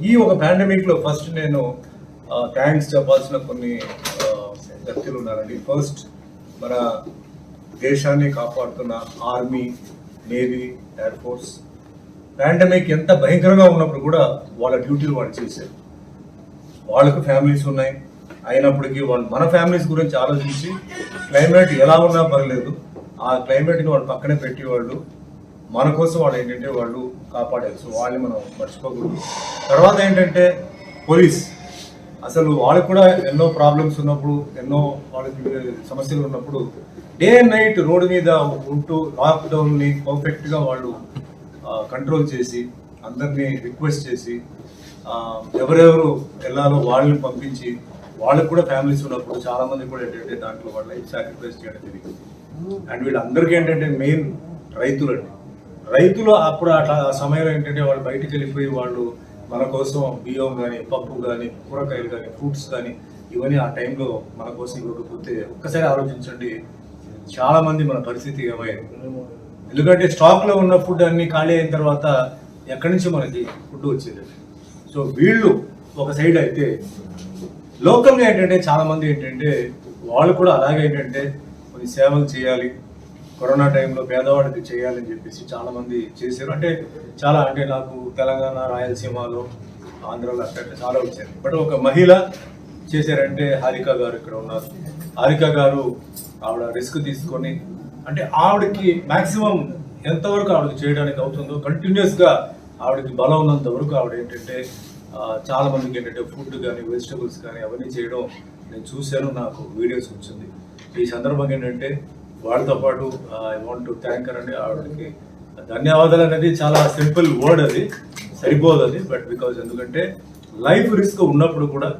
ఈ ఒక పాండమిక్లో ఫస్ట్ నేను థ్యాంక్స్ చెప్పాల్సిన కొన్ని వ్యక్తులు ఉన్నారండి. ఫస్ట్ మన దేశాన్ని కాపాడుతున్న army navy air force pandemic ఎంత భయంకరంగా ఉన్నప్పుడు కూడా వాళ్ళ డ్యూటీలు వాళ్ళు చేశారు వాళ్ళకు ఫ్యామిలీస్ ఉన్నాయి. అయినప్పటికీ వాళ్ళు మన ఫ్యామిలీస్ గురించి ఆలోచించి క్లైమేట్ ఎలా ఉన్నా పర్లేదు. ఆ క్లైమేట్ని వాళ్ళు పక్కనే పెట్టి వాళ్ళు మన కోసం వాళ్ళు ఏంటంటే వాళ్ళు కాపాడారు. సో వాళ్ళని మనం మర్చిపోకూడదు. తర్వాత ఏంటంటే పోలీస్. అసలు వాళ్ళకు కూడా ఎన్నో ప్రాబ్లమ్స్ ఉన్నప్పుడు ఎన్నో వాళ్ళకి సమస్యలు ఉన్నప్పుడు డే అండ్ నైట్ రోడ్డు మీద ఉంటూ లాక్డౌన్ని పర్ఫెక్ట్గా వాళ్ళు కంట్రోల్ చేసి అందరినీ రిక్వెస్ట్ చేసి ఎవరెవరు వెళ్ళాలో వాళ్ళని పంపించి వాళ్ళకి కూడా ఫ్యామిలీస్ ఉన్నప్పుడు చాలా మంది కూడా ఏంటంటే దాంట్లో వాళ్ళ లైఫ్ సాక్రిఫైస్ చేయడం జరిగింది. అండ్ వీళ్ళందరికీ ఏంటంటే మెయిన్ రైతులండి. రైతులు అప్పుడు అట్లా సమయంలో ఏంటంటే వాళ్ళు బయటికి వెళ్ళిపోయి వాళ్ళు మన కోసం బియ్యం కానీ పప్పు కానీ కూరగాయలు కానీ ఫ్రూట్స్ కానీ ఇవన్నీ ఆ టైంలో మన కోసం ఇవ్వకపోతే ఒక్కసారి ఆలోచించండి. చాలా మంది మన పరిస్థితి ఏమైంది ఎందుకంటే స్టాక్లో ఉన్న ఫుడ్ అన్ని ఖాళీ అయిన తర్వాత ఎక్కడి నుంచి మనకి ఫుడ్ వచ్చేది? సో వీళ్ళు ఒక సైడ్ అయితే లోకల్గా ఏంటంటే చాలామంది ఏంటంటే వాళ్ళు కూడా అలాగే ఏంటంటే కొన్ని సేవలు చేయాలి. కరోనా టైంలో పేదవాడికి చేయాలని చెప్పేసి చాలా మంది చేశారు. అంటే చాలా అంటే నాకు తెలంగాణ రాయలసీమలో ఆంధ్రలో అట్లా చాలా వచ్చారు. బట్ ఒక మహిళ చేశారంటే హారిక గారు ఇక్కడ ఉన్నారు. హారిక గారు ఆవిడ రిస్క్ తీసుకొని అంటే ఆవిడకి మాక్సిమం ఎంతవరకు ఆవిడకి చేయడానికి అవుతుందో కంటిన్యూస్గా ఆవిడకి బలం ఉన్నంత వరకు ఆవిడ ఏంటంటే చాలా మందికి ఏంటంటే ఫుడ్ కానీ వెజిటబుల్స్ కానీ అవన్నీ చేయడం నేను చూశాను. నాకు వీడియోస్ వచ్చింది. ఈ సందర్భంగా ఏంటంటే వాళ్ళతో పాటు ఐ వాంట్ టు థ్యాంకర్ అండి ఆవిడకి ధన్యవాదాలు అనేది చాలా సింపుల్ వర్డ్ అది. సరిపోదు అది బట్ బికాజ్ ఎందుకంటే లైఫ్ రిస్క్ ఉన్నప్పుడు కూడా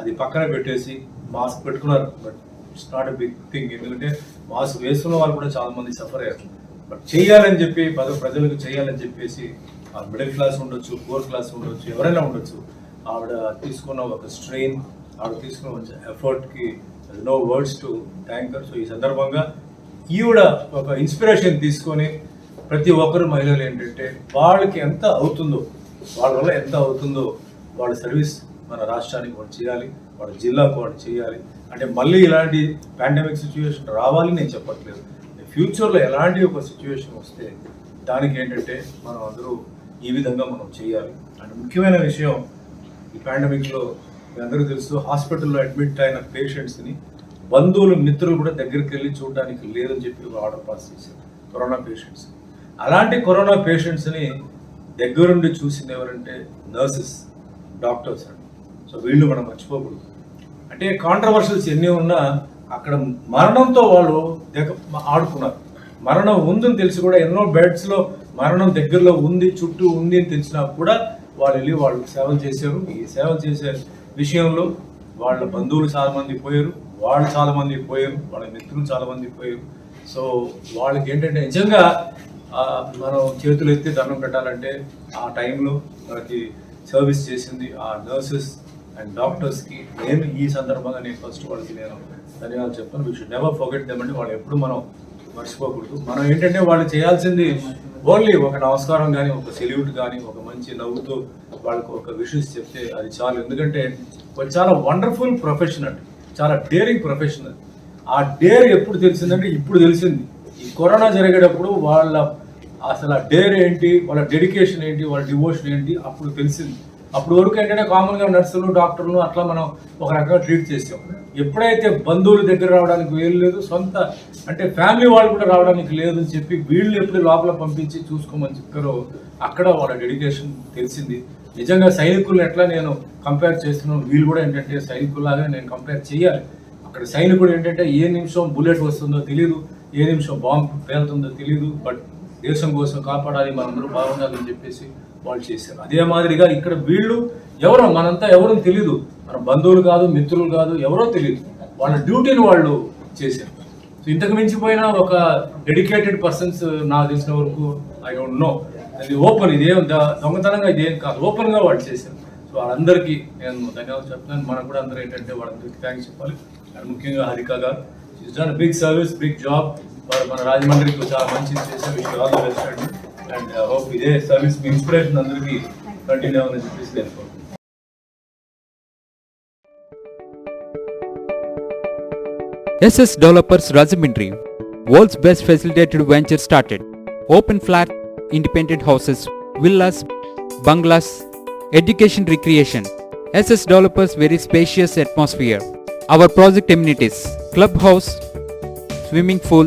అది పక్కన పెట్టేసి మాస్క్ పెట్టుకున్నారు. But it's not a big thing. ఎందుకంటే మాస్క్ వేసుకున్న వాళ్ళు కూడా చాలా మంది సఫర్ అయ్యారు. బట్ చేయాలని చెప్పి పద ప్రజలకు చేయాలని చెప్పేసి ఆ మిడిల్ క్లాస్ ఉండొచ్చు పూర్ క్లాస్ ఉండొచ్చు ఎవరైనా ఉండొచ్చు. ఆవిడ తీసుకున్న ఒక స్ట్రెయిన్ ఆవిడ తీసుకున్న ఎఫర్ట్కి no words to thank her so ఈ సందర్భంగా ఈవిడ ఒక ఇన్స్పిరేషన్ తీసుకొని ప్రతి ఒక్కరు మహిళలు ఏంటంటే వాళ్ళకి ఎంత అవుతుందో వాళ్ళ వల్ల ఎంత అవుతుందో వాళ్ళ సర్వీస్ మన రాష్ట్రానికి వాళ్ళు చేయాలి వాళ్ళ జిల్లాకు వాళ్ళు చేయాలి. అంటే మళ్ళీ ఇలాంటి పాండమిక్ సిచ్యువేషన్ రావాలి నేను చెప్పట్లేదు. ఫ్యూచర్లో ఎలాంటి ఒక సిచ్యువేషన్ వస్తే దానికి ఏంటంటే మనం అందరూ ఈ విధంగా మనం చేయాలి. అండ్ ముఖ్యమైన విషయం ఈ పాండమిక్లో మీ అందరికీ తెలుసు హాస్పిటల్లో అడ్మిట్ అయిన పేషెంట్స్ని బంధువులు మిత్రులు కూడా దగ్గరికి వెళ్ళి చూడడానికి లేదని చెప్పి ఆర్డర్ పాస్ చేశారు. Corona patients. అలాంటి కరోనా పేషెంట్స్ని దగ్గరుండి చూసింది ఎవరంటే నర్సెస్ డాక్టర్స్ అండి. సో వీళ్ళు మనం మర్చిపోకూడదు. అంటే కాంట్రవర్షల్స్ ఎన్ని ఉన్నా అక్కడ మరణంతో వాళ్ళు దగ్గ ఆడుకున్నారు. మరణం ఉందని తెలిసి కూడా ఎన్నో బెడ్స్లో మరణం దగ్గరలో ఉంది చుట్టూ ఉంది అని తెలిసినా కూడా వాళ్ళు వెళ్ళి వాళ్ళు సేవలు చేశారు. ఈ సేవలు చేసే విషయంలో వాళ్ళ బంధువులు చాలా మంది పోయారు. వాళ్ళు చాలా మంది పోయారు వాళ్ళ మిత్రులు చాలా మంది పోయారు. సో వాళ్ళకి ఏంటంటే నిజంగా మనం చేతులు ఎత్తి దండం పెట్టాలంటే ఆ టైంలో మనకి సర్వీస్ చేసింది ఆ నర్సెస్ అండ్ డాక్టర్స్కి. నేను ఈ సందర్భంగా నేను ఫస్ట్ వాళ్ళకి నేను ధన్యవాదాలు చెప్తాను. వీ షుడ్ నెవర్ ఫర్గెట్ దేమండి వాళ్ళు ఎప్పుడు మనం మర్చిపోకూడదు. మనం ఏంటంటే వాళ్ళు చేయాల్సింది ఓన్లీ ఒక నమస్కారం కానీ ఒక సెల్యూట్ కానీ ఒక మంచి నవ్వుతూ వాళ్ళకు ఒక విషెస్ చెప్తే అది చాలు. ఎందుకంటే వాళ్ళు చాలా వండర్ఫుల్ ప్రొఫెషన్ అండి. చాలా డేరింగ్ ప్రొఫెషనల్ ఆ డేర్ ఎప్పుడు తెలిసిందంటే ఇప్పుడు తెలిసింది. ఈ కరోనా జరిగేటప్పుడు వాళ్ళ అసలు ఆ డేర్ ఏంటి వాళ్ళ డెడికేషన్ ఏంటి వాళ్ళ డివోషన్ ఏంటి అప్పుడు తెలిసింది. అప్పుడు వరకు ఏంటంటే కామన్గా నర్సులు డాక్టర్లు అట్లా మనం ఒక రకంగా ట్రీట్ చేసాం ఎప్పుడైతే బంధువుల దగ్గర రావడానికి వీలు లేదు సొంత అంటే ఫ్యామిలీ వాళ్ళు కూడా రావడానికి లేదు అని చెప్పి వీళ్ళు ఎప్పుడు లోపల పంపించి చూసుకోమని చెప్పారో అక్కడ వాళ్ళ డెడికేషన్ తెలిసింది. నిజంగా సైనికులను ఎట్లా నేను కంపేర్ చేస్తున్నాను వీళ్ళు కూడా ఏంటంటే సైనికుల్లాగా నేను కంపేర్ చేయాలి. అక్కడ సైనికుడు ఏంటంటే ఏ నిమిషం బుల్లెట్ వస్తుందో తెలియదు ఏ నిమిషం బాంబు పేలుతుందో తెలియదు బట్ దేశం కోసం కాపాడాలి మనందరూ బాగుండాలని చెప్పేసి వాళ్ళు చేశారు. అదే మాదిరిగా ఇక్కడ వీళ్ళు ఎవరో మనంతా ఎవరో తెలియదు మన బంధువులు కాదు మిత్రులు కాదు ఎవరో తెలియదు వాళ్ళ డ్యూటీని వాళ్ళు చేశారు. సో ఇంతకు మించిపోయిన ఒక డెడికేటెడ్ పర్సన్స్ నాకు తెలిసిన వరకు ఐ డోంట్ నో. అది ఓపెన్ ఇదేం దొంగతనంగా ఇదేం కాదు. ఓపెన్గా వాళ్ళు చేశారు. సో వాళ్ళందరికీ నేను ధన్యవాదాలు చెప్తున్నాను. మనకు కూడా అందరూ ఏంటంటే వాళ్ళందరికీ థ్యాంక్స్ చెప్పాలి. అండ్ ముఖ్యంగా హరిక గారు. బిగ్ సర్వీస్ బిగ్ జాబ్ వారు మన రాజమండ్రికి చాలా మంచిది చేశారు ఈ ఆల్ ద అండ్ హోప్ ఇదే సర్వీస్ ఇన్స్పిరేషన్ అందరికీ కంటిన్యూ అవ్వని చెప్పేసి తెలుసుకోండి SS Developers Rajamindri, world's best facilitated venture started. Open flat, independent houses, villas, bungalows, education recreation. SS Developers very spacious atmosphere. Our project amenities, clubhouse, swimming pool,